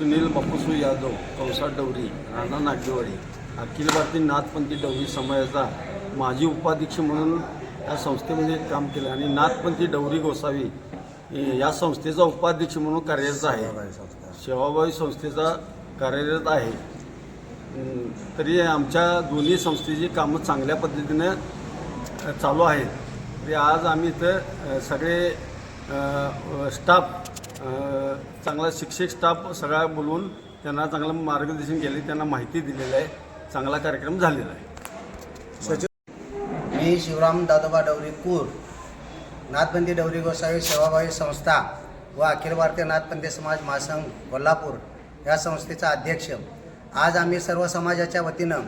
सुनील मपुसू यादव कौसा डवरी राणा नागदेवाडी अखिल भारतीय नाथपंथी डवरी समाजाचा माजी उपाध्यक्ष म्हणून या संस्थेमध्ये काम केलं. आणि नाथपंथी डवरी गोसावी या संस्थेचा उपाध्यक्ष म्हणून कार्यरत आहे. सेवाभावी संस्थेचा कार्यरत आहे. तरी आमच्या दोन्ही संस्थेची कामं चांगल्या पद्धतीनं चालू आहेत. तरी आज आम्ही इथं सगळे स्टाफ चांगला शिक्षक स्टाफ सगळा बोलवून त्यांना चांगलं मार्गदर्शन केले त्यांना माहिती दिलेलं आहे. चांगला कार्यक्रम झालेला आहे. सचिव मी शिवराम दादोबा डवरी कूर नाथपंथी डवरी गोसावी सेवाभावी संस्था व अखिल भारतीय नाथपंथी समाज महासंघ कोल्हापूर या संस्थेचा अध्यक्ष. आज आम्ही सर्व समाजाच्या वतीनं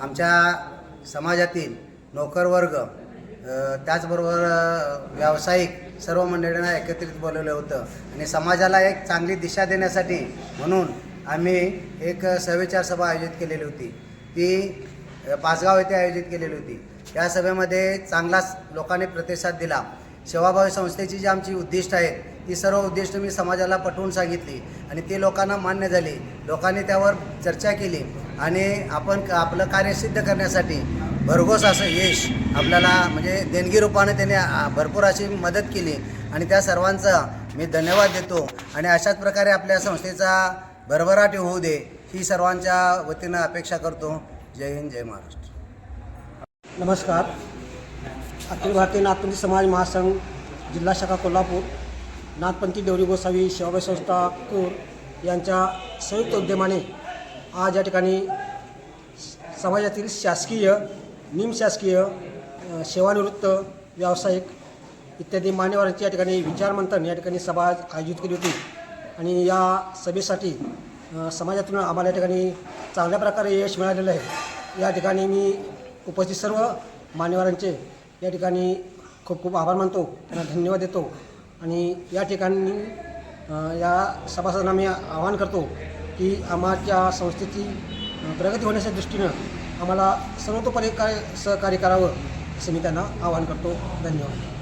आमच्या समाजातील नोकरवर्ग त्याचबरोबर व्यावसायिक सर्व मंडळींना एकत्रित बोलवलं होतं. आणि समाजाला एक चांगली दिशा देण्यासाठी म्हणून आम्ही एक सविचार सभा आयोजित केलेली होती. ती पाचगाव येथे आयोजित केलेली होती. या सभेमध्ये चांगलाच लोकांनी प्रतिसाद दिला. सेवाभावी संस्थेची जी आमची उद्दिष्ट आहेत ती सर्व उद्दिष्ट मी समाजाला पटवून सांगितली. आणि ती लोकांना मान्य झाली. लोकांनी त्यावर चर्चा केली. आणि आपण आपलं कार्य सिद्ध करण्यासाठी भरघोस असं यश आपल्याला म्हणजे देणगी रूपाने त्याने भरपूर अशी मदत केली. आणि त्या सर्वांचा मी धन्यवाद देतो. आणि अशाच प्रकारे आपल्या संस्थेचा भरभराट होऊ दे ही सर्वांच्या वतीनं अपेक्षा करतो. जय हिंद जय महाराष्ट्र. नमस्कार. अखिल भारतीय नाथपंथी समाज महासंघ जिल्हा शाखा कोल्हापूर नाथपंथी देवरी गोसावी सेवाभावी संस्था कूर यांच्या संयुक्त उद्यमाने आज या ठिकाणी समाजातील शासकीय निमशासकीय सेवानिवृत्त व्यावसायिक इत्यादी मान्यवरांची या ठिकाणी विचारमंथन या ठिकाणी सभा आयोजित केली होती. आणि या सभेसाठी समाजातून आम्हाला या ठिकाणी चांगल्या प्रकारे यश मिळालेलं आहे. या ठिकाणी मी उपस्थित सर्व मान्यवरांचे या ठिकाणी खूप खूप आभार मानतो त्यांना धन्यवाद देतो. आणि या ठिकाणी या सभासदांना मी आवाहन करतो की आम्हाच्या संस्थेची प्रगती होण्याच्या दृष्टीनं आम्हाला सर्वतोपरी काय सहकार्य करावं असं मी त्यांना आवाहन करतो. धन्यवाद.